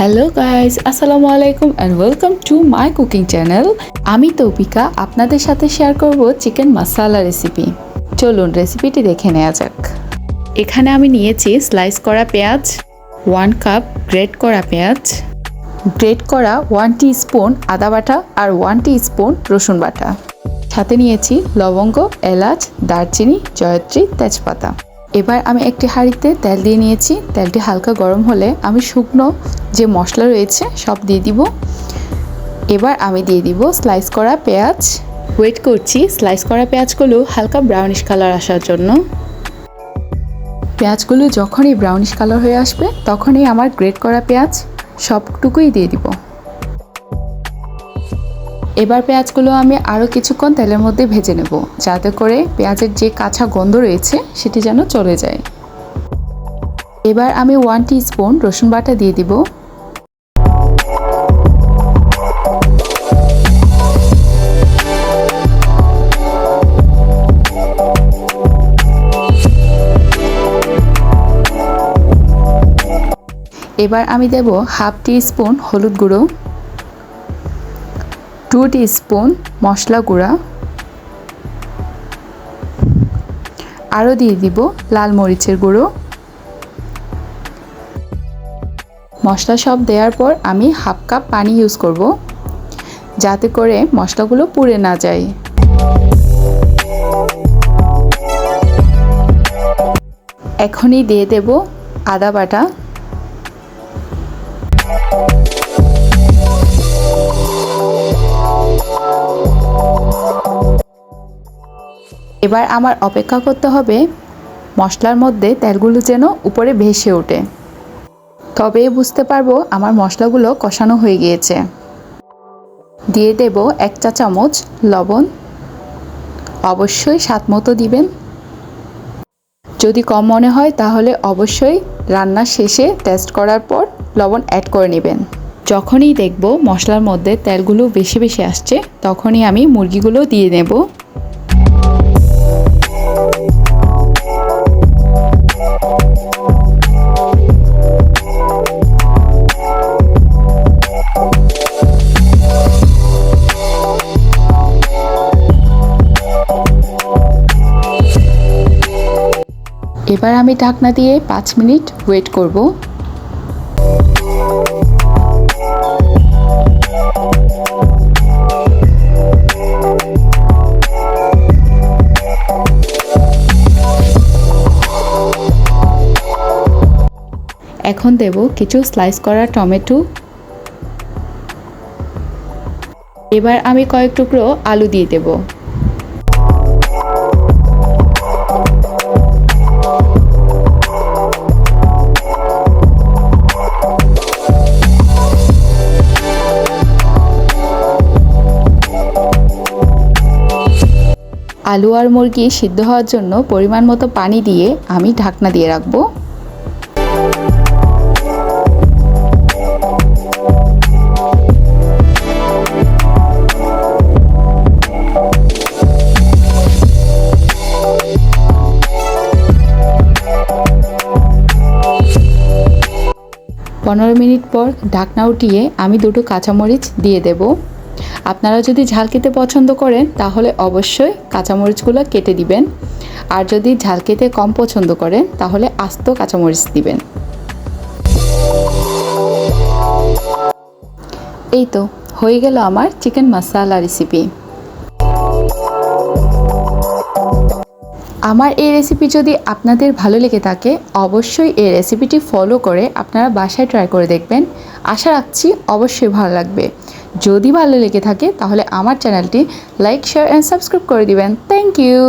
Hello guys আসসালামু আলাইকুম and welcome to my cooking channel আমি তৌপিকা আপনাদের সাথে শেয়ার করব চিকেন মাসালা রেসিপি চলুন রেসিপিটি দেখে নেওয়া যাক। এখানে আমি নিয়েছি স্লাইস করা পেঁয়াজ ওয়ান কাপ গ্রেট করা পেঁয়াজ গ্রেট করা ওয়ান টি স্পুন আদা বাটা আর ওয়ান টি স্পুন রসুন বাটা। সাথে নিয়েছি লবঙ্গ, এলাচ, দারচিনি, জয়ত্রী, তেজপাতা। এবার আমি একটি হাঁড়িতে তেল দিয়ে নিয়েছি। তেলটি হালকা গরম হলে আমি শুকনো যে মশলা রয়েছে সব দিয়ে দিব। এবার আমি দিয়ে দিব স্লাইস করা পেঁয়াজ। ওয়েট করছি স্লাইস করা পেঁয়াজগুলো হালকা ব্রাউনিশ কালার আসার জন্য। পেঁয়াজগুলো যখনই ব্রাউনিশ কালার হয়ে আসবে, তখনই আমার গ্রেট করা পেঁয়াজ সবটুকুই দিয়ে দিব। এবার পেঁয়াজগুলো আমি আরও কিছুক্ষণ তেলের মধ্যে ভেজে নেব, যাতে করে পেঁয়াজের যে কাঁচা গন্ধ রয়েছে সেটি যেন চলে যায়। এবার আমি ওয়ান স্পুন রসুন বাটা দিয়ে দিব। এবার আমি দেব হাফ টি স্পুন হলুদ গুঁড়ো। টু স্পুন মশলা গুঁড়া। আরও দিয়ে দিব লাল মরিচের গুঁড়ো। মশলা সব দেওয়ার পর আমি হাফ কাপ পানি ইউজ করব, যাতে করে মশলাগুলো পুড়ে না যায়। এখনই দিয়ে দেব আদা বাটা। এবার আমার অপেক্ষা করতে হবে মশলার মধ্যে তেলগুলো যেন উপরে ভেসে ওঠে। তবে বুঝতে পারব আমার মশলাগুলো কষানো হয়ে গিয়েছে। দিয়ে দেব এক চা চামচ লবণ। অবশ্যই স্বাদ মতো দিবেন। যদি কম মনে হয় তাহলে অবশ্যই রান্নার শেষে টেস্ট করার পর লবণ অ্যাড করে নেবেন। যখনই দেখব মশলার মধ্যে তেলগুলো বেশি বেশি আসছে, তখনই আমি মুরগিগুলো দিয়ে নেব। এবার আমি ঢাকনা দিয়ে পাঁচ মিনিট ওয়েট করব। এখন দেব কিছু স্লাইস করা টমেটো। এবার আমি কয়েক টুকরো আলু দিয়ে দেবো। আলু আর মুরগি সিদ্ধ হওয়ার জন্য পরিমাণ মতো পানি দিয়ে আমি ঢাকনা দিয়ে রাখব। পনেরো মিনিট পর ঢাকনা উঠিয়ে আমি দুটো কাঁচামরিচ দিয়ে দেবো। আপনারা যদি ঝাল খেতে পছন্দ করেন, তাহলে অবশ্যই কাঁচামরিচগুলো কেটে দিবেন। আর যদি ঝাল খেতে কম পছন্দ করেন, তাহলে আস্ত কাঁচামরিচ দিবেন। এই তো, হয়ে গেল আমার চিকেন মশালা রেসিপি আমার এই রেসিপি যদি আপনাদের ভালো লেগে থাকে, অবশ্যই এই রেসিপিটি ফলো করে আপনারা বাসায় ট্রাই করে দেখবেন। আশা রাখছি অবশ্যই ভালো লাগবে। যদি ভালো লেগে থাকে, তাহলে আমার চ্যানেলটি লাইক শেয়ার অ্যান্ড সাবস্ক্রাইব করে দিবেন। Thank you